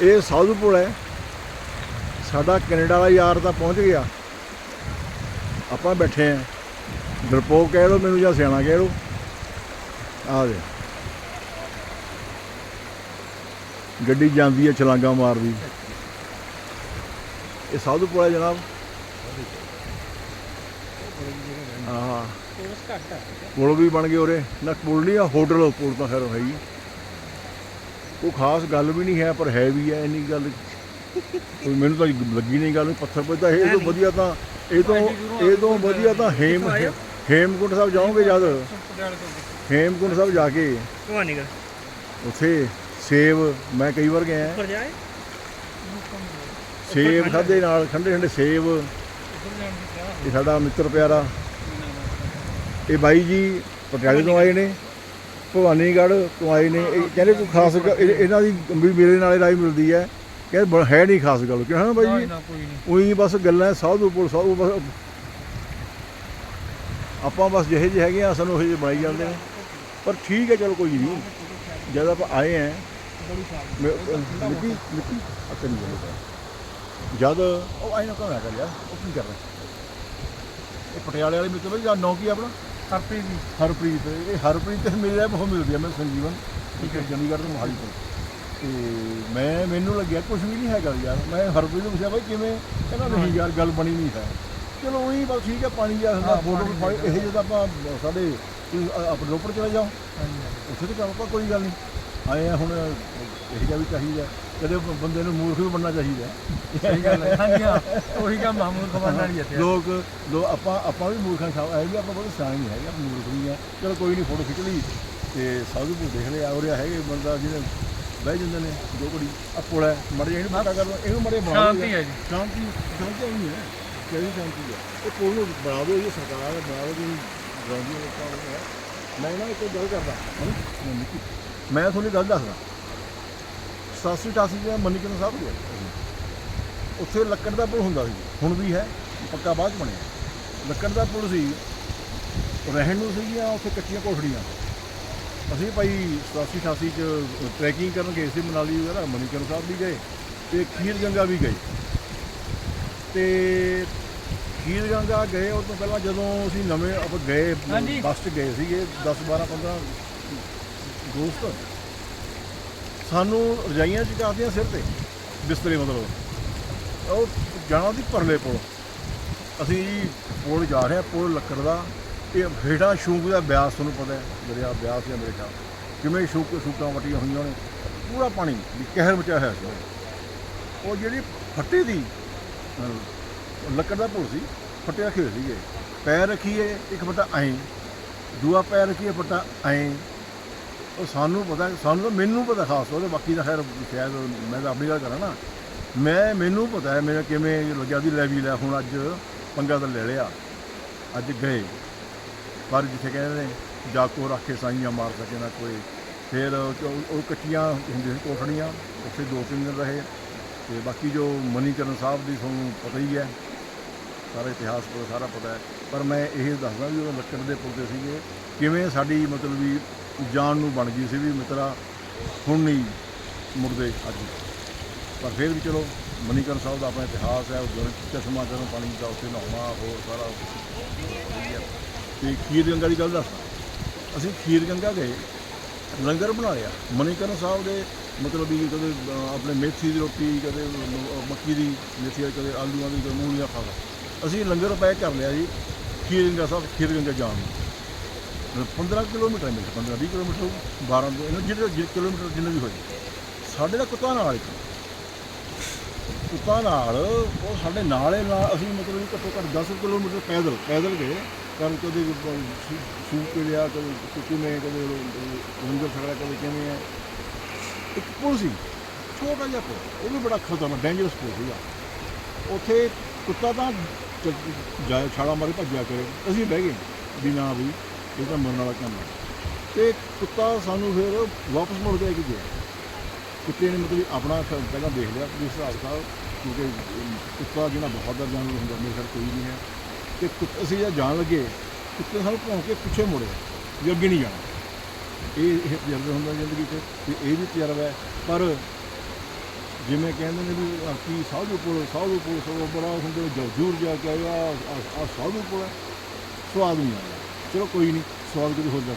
ਇਹ ਸਾਧੂਪੁਰ ਹੈ। ਸਾਡਾ ਕੈਨੇਡਾ ਵਾਲਾ ਯਾਰ ਤਾਂ ਪਹੁੰਚ ਗਿਆ। ਆਪਾਂ ਬੈਠੇ ਆਂ ਡਰਪੋਕ ਕਹਿ ਲਓ ਮੈਨੂੰ ਜਾਂ ਸਿਆਣਾ ਕਹਿ ਲਓ ਆ ਦੇ। ਗੱਡੀ ਜਾਂਦੀ ਹੈ ਛਲਾਂਗਾ ਮਾਰਦੀ। ਇਹ ਸਾਧੂਪੁਰ ਹੈ ਜਨਾਬ। ਹਾਂ ਟੂਰਿਸਟ ਘੱਟ ਆ ਪੁਲ ਵੀ ਬਣ ਗਏ ਉਰੇ। ਨਾ ਪੁਲ ਨਹੀਂ ਆ ਹੋਟਲ ਪੁਲ ਤਾਂ ਖੈਰ ਹੈ ਹੀ। ਕੋਈ ਖਾਸ ਗੱਲ ਵੀ ਨਹੀਂ ਹੈ ਪਰ ਹੈ ਵੀ ਹੈ ਇੰਨੀ ਗੱਲ। ਕੋਈ ਮੈਨੂੰ ਤਾਂ ਲੱਗੀ ਨਹੀਂ ਗੱਲ ਪੱਥਰ ਪੇ ਤਾਂ ਇਹ ਤੋਂ ਵਧੀਆ ਤਾਂ ਇਹ ਤੋਂ ਇਹ ਤੋਂ ਵਧੀਆ ਤਾਂ ਹੇਮ ਹੇਮਕੁੰਟ ਸਾਹਿਬ ਜਾਓਗੇ ਜਦ? ਹੇਮਕੁੰਟ ਸਾਹਿਬ ਜਾ ਕੇ। ਭਵਾਨੀਗੜ ਉੱਥੇ ਸੇਬ ਮੈਂ ਕਈ ਵਾਰ ਗਿਆ। ਸੇਬ ਖਾਦੇ ਨਾਲ ਠੰਡੇ ਠੰਡੇ ਸੇਬ। ਇਹ ਸਾਡਾ ਮਿੱਤਰ ਪਿਆਰਾ। ਇਹ ਬਾਈ ਜੀ ਪਟਿਆਲੇ ਤੋਂ ਆਏ ਨੇ। ਭਵਾਨੀਗੜ੍ਹ ਤੋਂ ਆਏ ਨੇ ਇਹ ਕਹਿੰਦੇ ਕੋਈ ਖਾਸ ਇਹ- ਇਹਨਾਂ ਦੀ ਵੀ ਮੇਰੇ ਨਾਲ ਰਾਈ ਮਿਲਦੀ ਹੈ ਕਹਿੰਦੇ ਬ- ਹੈ ਨਹੀਂ ਖਾਸ ਗੱਲ ਕਿਉਂ ਹਾਂ ਬਾਈ ਜੀ? ਨਾ ਕੋਈ ਨਹੀਂ। ਉਹੀ ਬਸ ਗੱਲਾਂ ਸਾਧੂ ਪੁਲ ਸਾਧੂ ਬਸ ਆਪਾਂ ਬਸ ਜਿਹੇ ਜਿਹੇ ਹੈਗੇ ਆ ਸਾਨੂੰ ਉਹ ਜਿਹੇ ਬਣਾਈ ਜਾਂਦੇ ਨੇ। ਪਰ ਠੀਕ ਹੈ ਚਲੋ ਕੋਈ ਨਹੀਂ। ਜਦ ਆਪਾਂ ਆਏ ਸਾਲ ਮਿੱਟੀ ਮਿੱਟੀ? ਅੱਛਾ ਨਹੀਂ ਜਾਂਦਾ ਜਦ ਉਹ ਆਈ ਨਾ ਕਰ ਯਾਰ ਉਹ ਕੀ ਕਰ ਰਿਹਾ ਇਹ ਪਟਿਆਲੇ ਵਾਲੇ ਮਿੱਤਰ ਜਾਂ ਨੌ ਕੀ ਆ ਆਪਣਾ? ਹਰਪ੍ਰੀਤ ਜੀ ਹਰਪ੍ਰੀਤ ਇਹ ਹਰਪ੍ਰੀਤ ਤੇ ਮਿਲਿਆ ਬਹੁਤ ਮਿਲਦੀ ਆ ਮੈਂ ਸੰਜੀਵਨ ਠੀਕ ਹੈ। ਚੰਡੀਗੜ੍ਹ ਤੋਂ ਮੋਹਾਲੀ ਤੋਂ। ਤੇ ਮੈਂ ਮੈਨੂੰ ਲੱਗਿਆ ਕੁਝ ਵੀ ਨਹੀਂ ਹੈਗਾ ਯਾਰ। ਮੈਂ ਹਰਪ੍ਰੀਤ ਨੂੰ ਪੁੱਛਿਆ ਬਾਈ ਕਿਵੇਂ? ਕਹਿੰਦਾ ਨਹੀਂ ਯਾਰ ਗੱਲ ਬਣੀ ਨਹੀਂ ਹੈ। ਚਲੋ ਉਹੀ ਬਸ ਠੀਕ ਹੈ ਪਾਣੀ ਜਾ ਹਾਂ, ਫੋਟੋ ਪਾਣੀ ਫਾਈ ਇਹ ਜਿਹਦਾ ਆਪਾਂ ਸਾਡੇ ਆਪਣੇ ਰੋਪੜ ਚਲੇ ਜਾਓ। ਹਾਂਜੀ। ਉੱਥੇ ਤੇ ਕੰਮ ਆਪਾਂ ਕੋਈ ਗੱਲ ਨਹੀਂ। ਆਏ ਹੁਣ ਇਹ ਜਿਹਾ ਵੀ ਚਾਹੀਦਾ ਕਦੇ ਬੰਦੇ ਨੂੰ ਮੂਰਖ ਵੀ ਬਣਨਾ ਚਾਹੀਦਾ ਸਹੀ ਗੱਲ ਹੈ। ਹਾਂਜੀ ਹਾਂ। ਉਹੀ ਕੰਮ ਮਾਮੂਲ ਨਾਲ ਹੀ ਇੱਥੇ ਲੋਕ ਲੋ ਆਪਾਂ ਆਪਾਂ ਵੀ ਮੂਰਖਾਂ ਸਾਹਿਬ ਐ ਵੀ ਆਪਾਂ ਬਹੁਤ ਸਿਆਣੇ ਨਹੀਂ ਹੈਗੇ ਆਪਾਂ ਮੂਰਖ ਨਹੀਂ ਆ। ਚਲੋ ਕੋਈ ਨਹੀਂ ਫੋਟੋ ਖਿੱਚ ਲਈ ਤੇ ਸਾਧੂ ਨੂੰ ਦੇਖ ਲਿਆ। ਉਰੇ ਹੈਗੇ ਬੰਦਾ ਜਿਹਨੇ ਬਹਿ ਜਾਂਦੇ ਨੇ ਦੋ ਘੜੀ ਆ ਪੁਲ ਹੈ। ਮੜੇ ਇਹਨੂੰ ਪਤਾ ਕਰ ਲਓ ਇਹਨੂੰ ਮੜੇ ਬਣਾ ਸ਼ਾਂਤੀ ਹੈ ਜੀ। ਸ਼ਾਂਤੀ ਸ਼ਾਂਤੀ ਨਹੀਂ ਹੈ ਕਿਹੜੀ ਸ਼ਾਂਤੀ ਹੈ? ਇਹ ਪੁਲ ਨੂੰ ਬਣਾ ਦਿਓ ਇਹ ਸਰਕਾਰ ਬਣਾ ਦਿਓ ਜੀ ਗਰਾਉਂਡੀ ਲੋਕਾਂ ਨੂੰ ਹੈ। ਮੈਂ ਇਹਨਾਂ ਇੱਕ ਗੱਲ ਕਰਦਾ। ਹਾਂ ਮੈਂ ਤੁਹਾਨੂੰ ਗੱਲ ਦੱਸਦਾ। 87 88 ਦੇ ਮਨੀਕਰਨ ਸਾਹਿਬ ਗਿਆ ਉੱਥੇ ਲੱਕੜ ਦਾ ਪੁਲ ਹੁੰਦਾ ਸੀ ਹੁਣ ਵੀ ਹੈ ਪੱਕਾ ਬਾਅਦ ਬਣਿਆ। ਲੱਕੜ ਦਾ ਪੁਲ ਸੀ ਰਹਿਣ ਨੂੰ ਸੀਗੀਆਂ ਉੱਥੇ ਕੱਚੀਆਂ ਕੋਠੜੀਆਂ। ਅਸੀਂ ਭਾਈ 87 88 ਚ ਟਰੈਕਿੰਗ ਕਰਨ ਗਏ ਸੀ ਮਨਾਲੀ ਵਗੈਰਾ ਮਨੀਕਰਨ ਸਾਹਿਬ ਵੀ ਗਏ ਤੇ ਖੀਰ ਗੰਗਾ ਵੀ ਗਏ ਤੇ ਖੀਰ ਗੰਗਾ ਗਏ ਉਹ ਤੋਂ ਪਹਿਲਾਂ ਜਦੋਂ ਅਸੀਂ ਨਵੇਂ ਆਪਾਂ ਗਏ। ਬੱਸ 'ਚ ਗਏ ਸੀਗੇ 10 12 15 ਦੋਸਤ ਸਾਨੂੰ ਰਜਾਈਆਂ ਚਕਾਤੀਆਂ ਸਿਰ ਤੇ, ਬਿਸਤਰੇ ਮਤਲਬ। ਉਹ ਜਾਣਾ ਦੀ ਪਰਲੇ ਪੁਲ। ਅਸੀਂ ਪੁਲ ਜਾ ਰਹੇ ਹਾਂ, ਪੁਲ ਲੱਕੜ ਦਾ। ਇਹ ਹੇਠਾਂ ਸ਼ੂਕ ਦਾ ਬਿਆਸ ਤੁਹਾਨੂੰ ਪਤਾ ਹੈ ਦਰਿਆ ਬਿਆਸ ਜਾਂ ਮੇਰੇ ਖਿਆਲ। ਕਿਵੇਂ ਸ਼ੂਕ, ਸ਼ੂਕਾਂ ਵਟੀਆਂ ਹੋਈਆਂ ਨੇ, ਪੂਰਾ ਪਾਣੀ, ਵੀ ਕਹਿਰ ਮਚਿਆ ਹੋਇਆ ਸੀ। ਉਹਨੇ। ਉਹ ਜਿਹੜੀ ਫੱਟੇ ਦੀ ਲੱਕੜ ਦਾ ਪੁਲ ਸੀ ਫੱਟੇ ਰੱਖੇ ਹੋਏ ਸੀਗੇ ਪੈਰ ਰੱਖੀਏ, ਇੱਕ ਫੱਟਾ ਐਂ। ਦੂਆ ਪੈਰ ਰੱਖੀਏ ਫੱਟਾ ਐਂ। ਉਹ ਸਾਨੂੰ ਪਤਾ, ਸਾਨੂੰ ਤਾਂ ਮੈਨੂੰ ਪਤਾ ਖਾਸ ਤੌਰ ਤੇ, ਬਾਕੀ ਦਾ ਖੈਰ ਸ਼ਾਇਦ ਮੈਂ ਤਾਂ ਆਪਣੀ ਗੱਲ ਕਰਾਂ ਨਾ। ਮੈਂ, ਮੈਨੂੰ ਪਤਾ ਹੈ ਮੇਰਾ ਕਿਵੇਂ ਲੱਗਿਆ ਦੀ ਲੈ ਵੀ ਲੈ ਹੁਣ ਅੱਜ ਪੰਗਾ ਤਾਂ ਲੈ ਲਿਆ। ਅੱਜ ਗਏ। ਪਰ ਜਿੱਥੇ ਕਹਿੰਦੇ ਨੇ, ਜਾਕੋ ਰੱਖੇ ਸਾਈਆਂ ਮਾਰ ਸਕੇ ਨਾ ਕੋਈ। ਫਿਰ ਉਹ ਇਕੱਠੀਆਂ ਕੱਚੀਆਂ ਹੁੰਦੀਆਂ ਕੋਠੜੀਆਂ, ਉੱਥੇ ਦੋ ਤਿੰਨ ਦਿਨ ਰਹੇ। ਤੇ ਬਾਕੀ ਜੋ ਮਨੀਕਰਨ ਸਾਹਿਬ ਦੀ ਤੁਹਾਨੂੰ ਪਤਾ ਹੀ ਹੈ, ਸਾਰਾ ਇਤਿਹਾਸ ਪਤਾ ਸਾਰਾ ਪਤਾ ਹੈ। ਪਰ ਮੈਂ ਇਹ ਦੱਸਦਾ ਵੀ ਉਹ ਲੱਕੜ ਦੇ ਪੁੱਲ ਤੇ ਸੀਗੇ। ਕਿਵੇਂ ਸਾਡੀ ਮਤਲਬ ਵੀ ਜਾਨ ਨੂੰ ਬਣ ਗਈ ਸੀ ਵੀ ਮਿੱਤਰਾ, ਹੁਣ ਨਹੀਂ ਮੁੜਦੇ ਅੱਜ। ਪਰ ਫਿਰ ਵੀ ਚਲੋ, ਮਨੀਕਰਨ ਸਾਹਿਬ ਦਾ ਆਪਣਾ ਇਤਿਹਾਸ ਹੈ ਉਹ ਚਸ਼ਮਾ ਜਦੋਂ ਪਾਣੀ ਦਾ ਉੱਥੇ ਨਹਾਉਣਾ, ਹੋਰ ਸਾਰਾ ਸਹੀ ਤੇ ਖੀਰ ਗੰਗਾ ਦੀ ਗੱਲ ਦੱਸ। ਅਸੀਂ ਖੀਰ ਗੰਗਾ ਗਏ ਲੰਗਰ ਬਣਾ ਲਿਆ। ਮਨੀਕਰਨ ਸਾਹਿਬ ਦੇ ਮਤਲਬ ਵੀ ਕਦੇ ਆਪਣੇ ਮੇਥੀ ਦੀ ਰੋਟੀ, ਕਦੇ ਮੱਕੀ ਦੀ ਮੇਥੀ, ਕਦੇ ਆਲੂਆਂ ਦੀ, ਕਦੇ ਮੂਲੀਆਂ ਖਾ ਲਏ ਅਸੀਂ ਲੰਗਰ ਪੈਕ ਕਰ ਲਿਆ ਜੀ, ਖੀਰ ਗੰਗਾ ਸਾਹਿਬ, ਖੀਰ ਗੰਗਾ ਜਾਣ ਨੂੰ। 15 ਕਿਲੋਮੀਟਰ ਮੇਰੇ 15 20 ਕਿਲੋਮੀਟਰ 12 ਤੋਂ ਇਹਨਾਂ ਜਿਹੜੇ ਜਿਹੜੇ ਕਿਲੋਮੀਟਰ ਜਿੰਨੇ ਵੀ ਹੋਏ, ਸਾਡੇ ਦਾ ਕੁੱਤਾ ਨਾਲ ਇੱਕ। ਕੁੱਤਾ ਨਾਲ, ਉਹ ਸਾਡੇ ਨਾਲੇ ਨਾਲ, ਅਸੀਂ ਮਤਲਬ ਵੀ ਘੱਟੋ ਘੱਟ 10 ਕਿਲੋਮੀਟਰ ਪੈਦਲ ਪੈਦਲ ਗਏ। ਕਰ ਕਦੇ ਸੂ ਕੇ ਲਿਆ, ਕਦੇ ਕਿਵੇਂ ਕਦੇ ਲੰਗਰ ਛਕੜਾ ਕਦੇ ਕਿਵੇਂ ਹੈ। ਇੱਕ ਪੁਲ ਸੀ, ਛੋਟਾ ਜਿਹਾ ਪੁਲ, ਉਹ ਵੀ ਬੜਾ ਖਤਰਨਾਕ ਡੇਂਜਰਸ ਪੁਲ ਸੀਗਾ। ਉੱਥੇ ਕੁੱਤਾ ਤਾਂ ਚ- ਜਾਏ ਛਾਲਾ ਮਾਰੇ ਭੱਜਿਆ ਕਰੇ। ਅਸੀਂ ਬਹਿ ਗਏ ਵੀ ਨਾ ਵੀ ਇਹ ਤਾਂ ਮਰਨ ਵਾਲਾ ਕੰਮ ਹੈ। ਤੇ ਕੁੱਤਾ ਸਾਨੂੰ ਫਿਰ ਵਾਪਸ ਮੁੜ ਕੇ ਗਿਆ ਕੁੱਤੇ ਨੇ ਮਤਲਬ ਆਪਣਾ ਪਹਿਲਾਂ ਦੇਖ ਲਿਆ ਵੀ ਹਿਸਾਬ ਸਾਹਿਬ ਕਿਉਂਕਿ ਕੁੱਤਾ ਜਿਹੜਾ ਬਹਾਦਰ ਜਾਨਵਰ ਹੁੰਦਾ, ਮੇਰੇ ਖਿਆਲ ਕੋਈ ਨਹੀਂ ਹੈ। ਤੇ ਕੁੱਤ- ਅਸੀਂ ਜਦ ਜਾਣ ਲੱਗੇ, ਕੁੱਤੇ ਸਾਨੂੰ ਭੌਂ ਕੇ ਪਿੱਛੇ ਮੁੜੇ, ਵੀ ਅੱਗੇ ਨਹੀਂ ਜਾਣਾ। ਇਹ ਇਹ ਤਜਰਬਾ ਹੁੰਦਾ ਜ਼ਿੰਦਗੀ 'ਚ, ਵੀ ਇਹ ਵੀ ਤਜਰਬਾ ਹੈ। ਪਰ ਜਿਵੇਂ ਕਹਿੰਦੇ ਨੇ ਵੀ ਕੀ ਸਾਧੂ ਪੁਲ ਸਾਧੂ ਪੁਲ ਸੋ ਬੜਾ ਹੁੰਦੇ ਜੂਰ ਦੂਰ ਜਾ ਕੇ ਆਇਆ ਆ ਸਾਧੂ ਪੁਲ ਸਵਾਦ ਨਹੀਂ ਆਇਆ। ਚਲੋ ਕੋਈ ਨਹੀਂ ਸਵਾਦ ਕਿਤੇ ਹੋ ਜਾ